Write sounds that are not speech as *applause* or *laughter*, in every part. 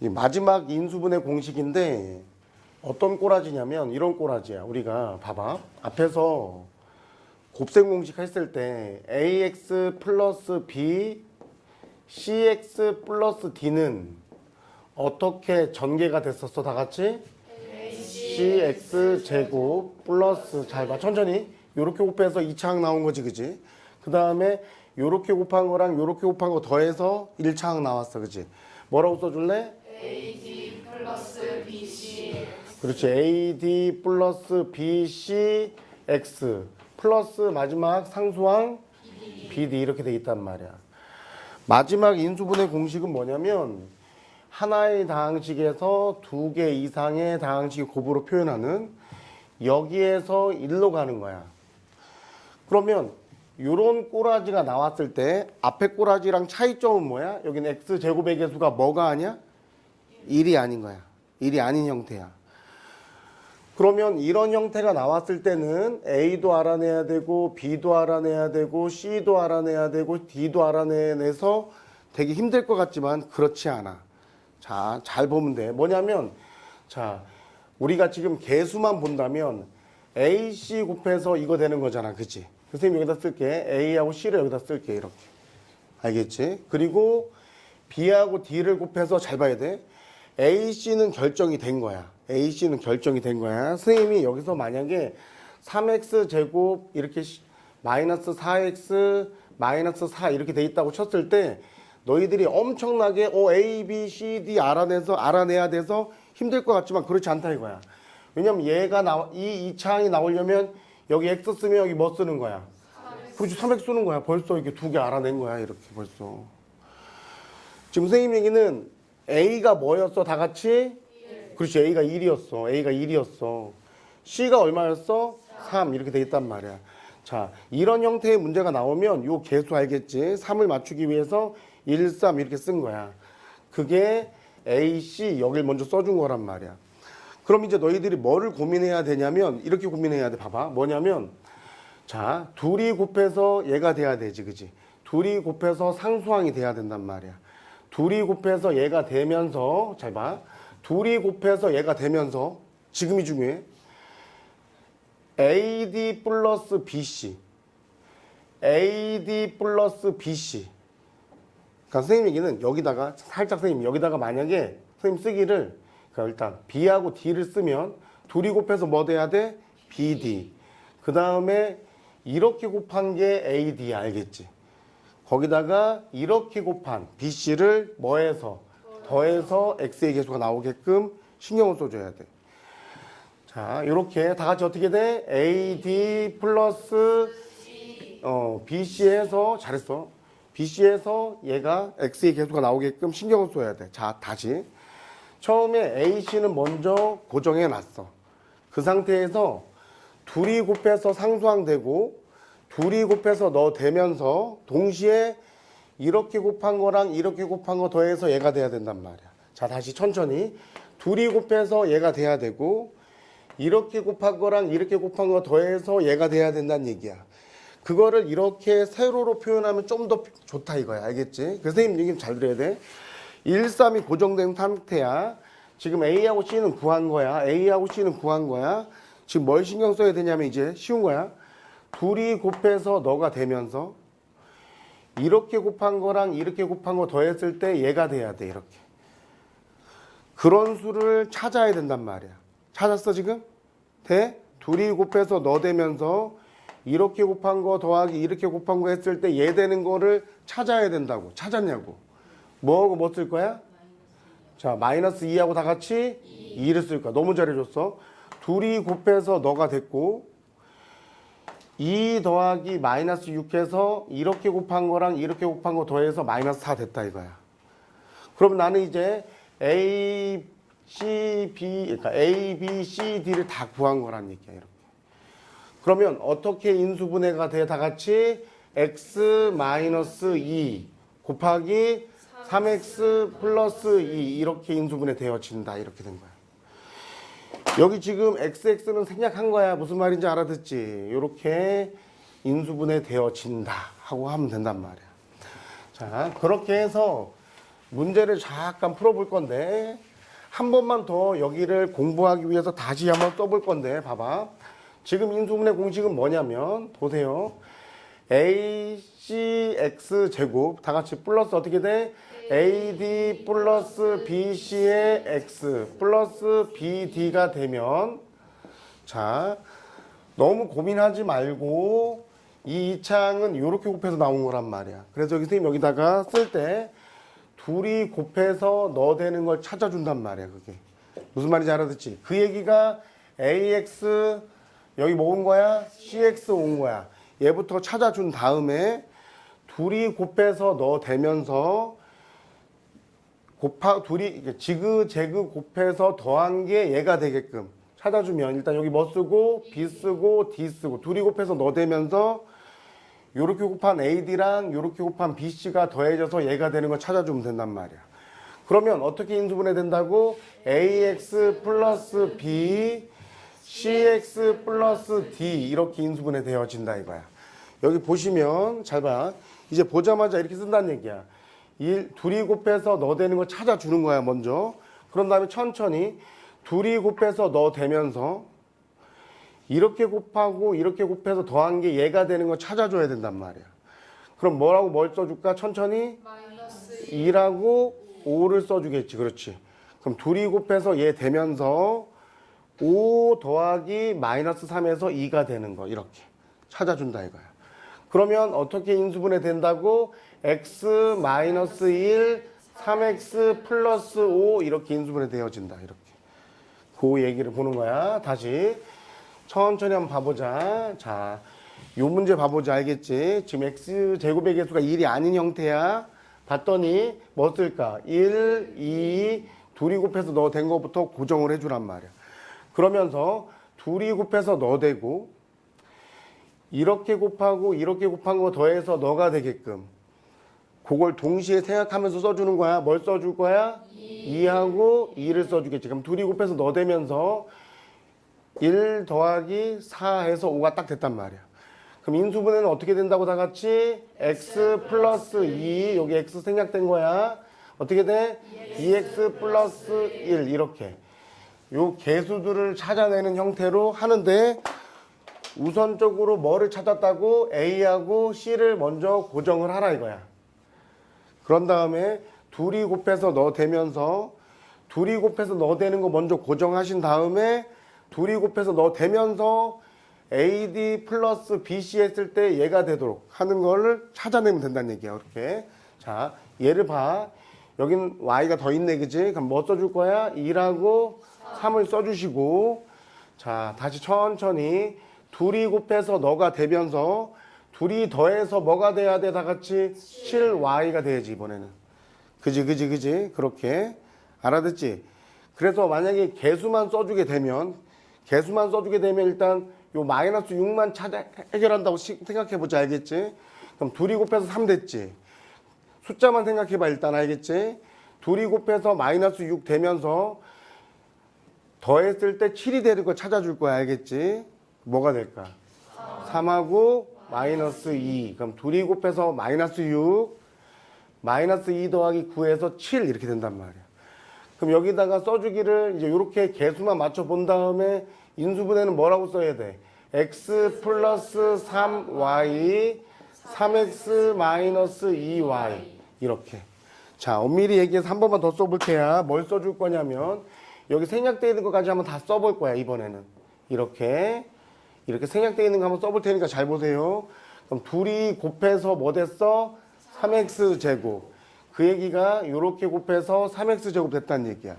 이 마지막 인수분해 공식인데 어떤 꼬라지냐면 이런 꼬라지야. 우리가 봐봐. 앞에서 곱셈 공식 했을 때 ax 플러스 b cx 플러스 d는 어떻게 전개가 됐었어 다 같이? cx 제곱 플러스 잘 봐 천천히 요렇게 곱해서 2차항 나온 거지 그지? 그 다음에 요렇게 곱한 거랑 요렇게 곱한 거 더해서 1차항 나왔어 그지? 뭐라고 써줄래? AD 플러스 BC 그렇지. AD 플러스 BC X 플러스 마지막 상수항 BD 이렇게 돼 있단 말이야. 마지막 인수분해 공식은 뭐냐면 하나의 다항식에서 두 개 이상의 다항식을 곱으로 표현하는 여기에서 1로 가는 거야. 그러면 요런 꼬라지가 나왔을 때 앞에 꼬라지랑 차이점은 뭐야? 여기는 x 제곱의 개수가 뭐가 아니야? 1이 아닌 거야. 1이 아닌 형태야. 그러면 이런 형태가 나왔을 때는 A도 알아내야 되고 B도 알아내야 되고 C도 알아내야 되고 D도 알아내서 되게 힘들 것 같지만 그렇지 않아. 자, 잘 보면 돼. 뭐냐면 자, 우리가 지금 개수만 본다면 AC 곱해서 이거 되는 거잖아. 그치? 선생님 여기다 쓸게. A하고 C를 여기다 쓸게. 이렇게. 알겠지? 그리고 B하고 D를 곱해서 잘 봐야 돼. AC는 결정이 된 거야. AC는 결정이 된 거야. 선생님이 여기서 만약에 3x 제곱 이렇게 시- 마이너스 4x 마이너스 4 이렇게 돼 있다고 쳤을 때 너희들이 엄청나게 어, A, B, C, D 알아내서 알아내야 돼서 힘들 것 같지만 그렇지 않다 이거야. 왜냐면 얘가 나와 이 2차항이 나오려면 여기 x 쓰면 여기 뭐 쓰는 거야? 그렇지 3x 쓰는 거야. 벌써 이렇게 두 개 알아낸 거야. 이렇게 벌써. 지금 선생님 얘기는 A가 뭐였어? 다 같이? 그렇지. A가 1이었어. A가 1이었어. C가 얼마였어? 3. 이렇게 돼 있단 말이야. 자, 이런 형태의 문제가 나오면 요 개수 알겠지? 3을 맞추기 위해서 1, 3 이렇게 쓴 거야. 그게 A, C 여길 먼저 써준 거란 말이야. 그럼 이제 너희들이 뭐를 고민해야 되냐면 이렇게 고민해야 돼. 봐봐. 뭐냐면 자, 둘이 곱해서 얘가 돼야 되지, 그지? 둘이 곱해서 상수항이 돼야 된단 말이야. 둘이 곱해서 얘가 되면서, 잘 봐. 둘이 곱해서 얘가 되면서, 지금이 중요해. AD 플러스 BC. AD 플러스 BC. 그러니까 선생님 얘기는 여기다가, 살짝 선생님, 여기다가 만약에 선생님 쓰기를, 그러니까 일단 B하고 D를 쓰면, 둘이 곱해서 뭐 돼야 돼? BD. 그 다음에 이렇게 곱한 게 AD 알겠지? 거기다가 이렇게 곱한 BC를 뭐해서 더해서 X의 개수가 나오게끔 신경을 써줘야 돼. 자, 이렇게 다 같이 어떻게 돼? AD 플러스 어, BC에서 잘했어. BC에서 얘가 X의 개수가 나오게끔 신경을 써야 돼. 자, 다시. 처음에 AC는 먼저 고정해 놨어. 그 상태에서 둘이 곱해서 상수항 되고 둘이 곱해서 너 되면서 동시에 이렇게 곱한 거랑 이렇게 곱한 거 더해서 얘가 돼야 된단 말이야. 자, 다시 천천히. 둘이 곱해서 얘가 돼야 되고 이렇게 곱한 거랑 이렇게 곱한 거 더해서 얘가 돼야 된다는 얘기야. 그거를 이렇게 세로로 표현하면 좀 더 좋다 이거야. 알겠지? 그래서 선생님 얘기 잘 들어야 돼. 1, 3이 고정된 상태야. 지금 A하고 C는 구한 거야. A하고 C는 구한 거야. 지금 뭘 신경 써야 되냐면 이제 쉬운 거야. 둘이 곱해서 너가 되면서 이렇게 곱한 거랑 이렇게 곱한 거 더했을 때 얘가 돼야 돼. 이렇게. 그런 수를 찾아야 된단 말이야. 찾았어 지금? 돼? 둘이 곱해서 너 되면서 이렇게 곱한 거 더하기 이렇게 곱한 거 했을 때 얘 되는 거를 찾아야 된다고. 찾았냐고. 뭐하고 뭐 쓸 거야? 자, 마이너스 2하고 다 같이 2를 쓸 거야. 너무 잘해줬어. 둘이 곱해서 너가 됐고 2 더하기 마이너스 6해서 이렇게 곱한 거랑 이렇게 곱한 거 더해서 마이너스 4 됐다 이거야. 그럼 나는 이제 A, C, B, 그러니까 A, B, C, D를 다 구한 거란 얘기야 이렇게. 그러면 어떻게 인수분해가 돼? 다 같이 x 마이너스 2 곱하기 3x 플러스 2 이렇게 인수분해 되어진다 이렇게 된 거야. 여기 지금 xx는 생략한 거야. 무슨 말인지 알아듣지? 이렇게 인수분해 되어진다 하고 하면 된단 말이야. 자, 그렇게 해서 문제를 잠깐 풀어볼 건데 한 번만 더 여기를 공부하기 위해서 다시 한번 써볼 건데 봐봐. 지금 인수분해 공식은 뭐냐면 보세요. ACX 제곱 다 같이 플러스 어떻게 돼? AD 플러스 BC의 X 플러스 BD가 되면 자 너무 고민하지 말고 이 이창은 이렇게 곱해서 나온 거란 말이야. 그래서 여기 선생님 여기다가 쓸 때 둘이 곱해서 넣어대는 걸 찾아준단 말이야. 그게 무슨 말인지 알아듣지? 그 얘기가 AX 여기 뭐 온 거야? CX 온 거야. 얘부터 찾아준 다음에 둘이 곱해서 넣어대면서 곱하 둘이 이게 지그 재그 곱해서 더한 게 얘가 되게끔 찾아주면 일단 여기 뭐 쓰고 B 쓰고 D 쓰고 둘이 곱해서 넣어대면서 요렇게 곱한 AD랑 요렇게 곱한 BC가 더해져서 얘가 되는 걸 찾아주면 된단 말이야. 그러면 어떻게 인수분해 된다고? AX 플러스 B, CX 플러스 D 이렇게 인수분해 되어진다 이거야. 여기 보시면 잘 봐. 이제 보자마자 이렇게 쓴다는 얘기야. 일, 둘이 곱해서 넣어대는 걸 찾아주는 거야 먼저. 그런 다음에 천천히 둘이 곱해서 넣어대면서 이렇게 곱하고 이렇게 곱해서 더한 게 얘가 되는 걸 찾아줘야 된단 말이야. 그럼 뭐라고 뭘 써줄까? 천천히 마이너스 2라고 5를 써주겠지. 그렇지. 그럼 둘이 곱해서 얘 되면서 5 더하기 마이너스 3에서 2가 되는 거. 이렇게 찾아준다 이거야. 그러면 어떻게 인수분해 된다고? x 마이너스 1, 3x 플러스 5 이렇게 인수분해 되어진다. 이렇게. 그 얘기를 보는 거야. 다시 천천히 한번 봐보자. 자, 요 문제 봐보자. 알겠지? 지금 x 제곱의 개수가 1이 아닌 형태야. 봤더니 뭐 쓸까? 1, 2, 둘이 곱해서 넣어댄 거부터 고정을 해주란 말이야. 그러면서 둘이 곱해서 넣어대고 이렇게 곱하고 이렇게 곱한 거 더해서 너가 되게끔 그걸 동시에 생각하면서 써주는 거야. 뭘 써줄 거야? 2 하고 2를 써주겠지. 그럼 둘이 곱해서 넣어대면서 1 더하기 4 해서 5가 딱 됐단 말이야. 그럼 인수분해는 어떻게 된다고 다 같이? x 플러스 2 여기 x 생략된 거야. 어떻게 돼? 2x 플러스 1 이렇게. 요 개수들을 찾아내는 형태로 하는데 우선적으로 뭐를 찾았다고? A하고 C를 먼저 고정을 하라 이거야. 그런 다음에 둘이 곱해서 넣어대면서 둘이 곱해서 넣어대는 거 먼저 고정하신 다음에 둘이 곱해서 넣어대면서 AD 플러스 BC 했을 때 얘가 되도록 하는 거를 찾아내면 된다는 얘기야. 이렇게. 자, 얘를 봐. 여긴 Y가 더 있네, 그지? 그럼 뭐 써줄 거야? 2라고 3을 써주시고. 자, 다시 천천히. 둘이 곱해서 너가 되면서 둘이 더해서 뭐가 돼야 돼? 다 같이 7Y가 돼야지, 이번에는. 그지, 그지, 그지? 그렇게. 알아듣지? 그래서 만약에 개수만 써주게 되면, 개수만 써주게 되면 일단 요 마이너스 6만 찾아 해결한다고 시- 생각해보자, 알겠지? 그럼 둘이 곱해서 3 됐지? 숫자만 생각해봐, 일단 알겠지? 둘이 곱해서 마이너스 6 되면서 더했을 때 7이 되는 거 찾아줄 거야, 알겠지? 뭐가 될까? 3하고 마이너스 2. 그럼 둘이 곱해서 마이너스 6, 마이너스 2 더하기 9에서 7 이렇게 된단 말이야. 그럼 여기다가 써주기를 이제 이렇게 개수만 맞춰 본 다음에 인수분해는 뭐라고 써야 돼? x 플러스 3y, 3x 마이너스 2y 이렇게. 자, 엄밀히 얘기해서 한 번만 더 써볼 테야. 뭘 써줄 거냐면 여기 생략되어 있는 것까지 한번 다 써볼 거야 이번에는. 이렇게 이렇게 생략되어 있는 거 한번 써볼 테니까 잘 보세요. 그럼 둘이 곱해서 뭐 됐어? 3x 제곱. 그 얘기가 이렇게 곱해서 3x 제곱 됐다는 얘기야.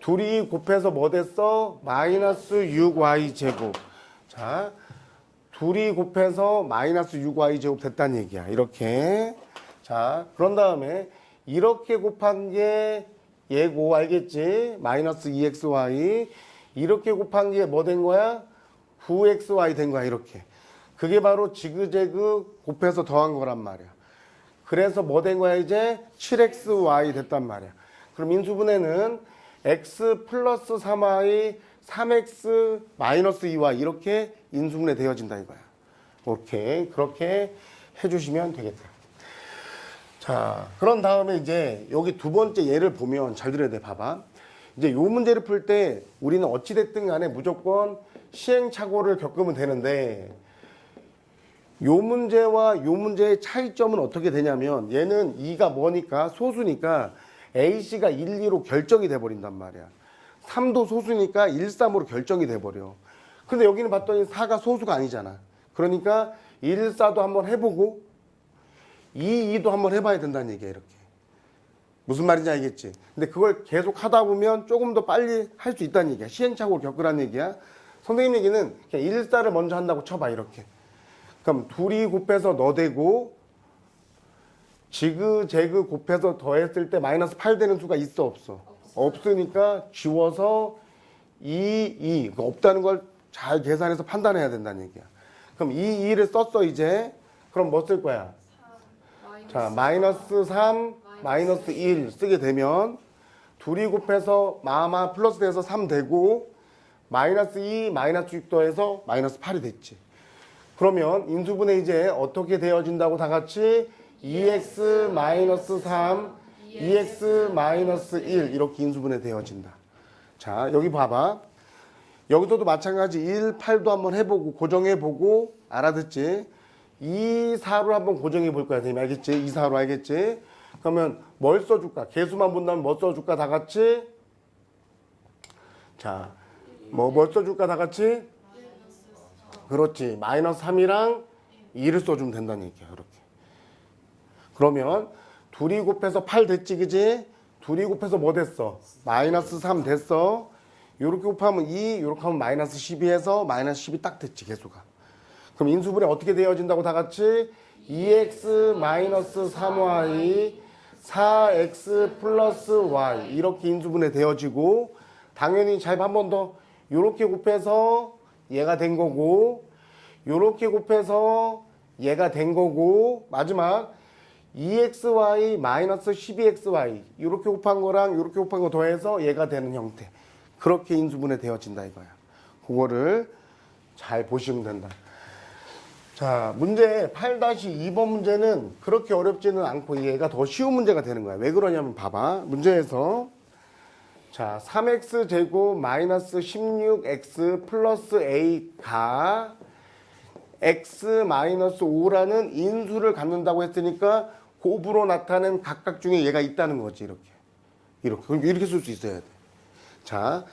둘이 곱해서 뭐 됐어? 마이너스 6y 제곱. 자, 둘이 곱해서 마이너스 6y 제곱 됐다는 얘기야. 이렇게. 자, 그런 다음에 이렇게 곱한 게 얘 고 알겠지? 마이너스 2xy. 이렇게 곱한 게 뭐 된 거야? 9xy 된 거야. 이렇게. 그게 바로 지그재그 곱해서 더한 거란 말이야. 그래서 뭐 된 거야 이제 7xy 됐단 말이야. 그럼 인수분해는 x 플러스 3y 3x 마이너스 2y 이렇게 인수분해 되어진다 이거야. 오케이 그렇게 해주시면 되겠다. 자, 그런 다음에 이제 여기 두 번째 예를 보면 잘 들어야 돼. 봐봐. 이제 요 문제를 풀 때 우리는 어찌됐든 간에 무조건 시행착오를 겪으면 되는데 요 문제와 요 문제의 차이점은 어떻게 되냐면 얘는 2가 뭐니까 소수니까 A씨가 1, 2로 결정이 돼 버린단 말이야. 3도 소수니까 1, 3으로 결정이 돼 버려. 근데 여기는 봤더니 4가 소수가 아니잖아. 그러니까 1, 4도 한번 해보고 2, 2도 한번 해봐야 된다는 얘기야 이렇게. 무슨 말인지 알겠지? 근데 그걸 계속 하다 보면 조금 더 빨리 할 수 있다는 얘기야. 시행착오를 겪으라는 얘기야. 선생님 얘기는 그냥 1, 4를 먼저 한다고 쳐봐 이렇게. 그럼 둘이 곱해서 너 되고 지그 제그 곱해서 더했을 때 마이너스 8 되는 수가 있어 없어? 없으니까 지워서 2, 2 그거 없다는 걸 잘 계산해서 판단해야 된다는 얘기야. 그럼 이 2를 썼어 이제 그럼 뭐 쓸 거야? 자 마이너스 3 마이너스 1 쓰게 되면 둘이 곱해서 마마 플러스 돼서 3 되고 마이너스 2 마이너스 6 더해서 마이너스 8이 됐지. 그러면 인수분해 이제 어떻게 되어진다고 다 같이 2x 마이너스 3, 2x 마이너스 1 이렇게 인수분해 되어진다. 자 여기 봐봐. 여기서도 마찬가지 1, 8도 한번 해보고 고정해보고 알아듣지? 2, 4로 한번 고정해 볼 거야. 선생님 알겠지? 2, 4로 알겠지? 그러면 뭘 써줄까? 개수만 본다면 뭐 써줄까? 다 같이? 자, 뭐, 뭘 써줄까? 다 같이? 그렇지. 마이너스 3이랑 2를 써주면 된다는 얘기야. 그렇게. 그러면 둘이 곱해서 8 됐지, 그지? 둘이 곱해서 뭐 됐어? 마이너스 3 됐어. 요렇게 곱하면 2, 요렇게 하면 마이너스 12에서 마이너스 10이 딱 됐지, 개수가. 그럼 인수분해 어떻게 되어진다고 다 같이? 2x 마이너스 3y, 4x 플러스 y 이렇게 인수분해 되어지고 당연히 잘 한 번더 요렇게 곱해서 얘가 된 거고 요렇게 곱해서 얘가 된 거고 마지막 2xy 마이너스 12xy 이렇게 곱한 거랑 이렇게 곱한 거 더해서 얘가 되는 형태. 그렇게 인수분해 되어진다 이거야. 그거를 잘 보시면 된다 자 문제 8-2번 문제는 그렇게 어렵지는 않고 얘가 더 쉬운 문제가 되는 거야 왜 그러냐면 봐봐 문제에서 자 3x 제곱 마이너스 16x 플러스 a가 x 마이너스 5라는 인수를 갖는다고 했으니까 곱으로 나타낸 각각 중에 얘가 있다는 거지 이렇게 이렇게 이렇게 쓸 수 있어야 돼. 자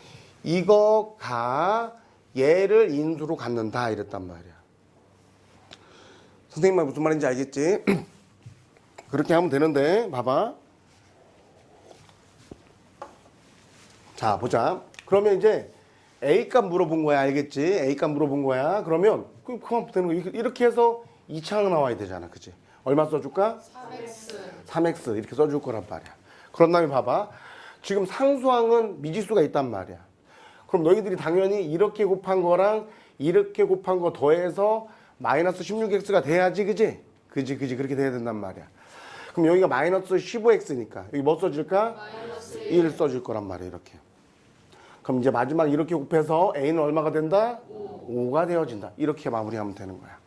이거 가 얘를 인수로 갖는다 이랬단 말이야. 선생님 말 무슨 말인지 알겠지? *clears throat* 그렇게 하면 되는데 봐봐. 자 보자. 그러면 이제 A 값 물어본 거야 알겠지? A 값 물어본 거야. 그러면 그 그만 되는 거 이렇게 해서 2차항 나와야 되잖아, 그치? 얼마 써줄까? 3x 3x 이렇게 써줄 거란 말이야. 그런 다음에 봐봐. 지금 상수항은 미지수가 있단 말이야. 그럼 너희들이 당연히 이렇게 곱한 거랑 이렇게 곱한 거 더해서 마이너스 16x가 돼야지, 그지? 그지, 그지. 그렇게 돼야 된단 말이야. 그럼 여기가 마이너스 15x니까 여기 뭐 써줄까? 마이너스 1 써줄 거란 말이야, 이렇게. 그럼 이제 마지막 이렇게 곱해서 a는 얼마가 된다? 5 가 되어진다. 이렇게 마무리하면 되는 거야.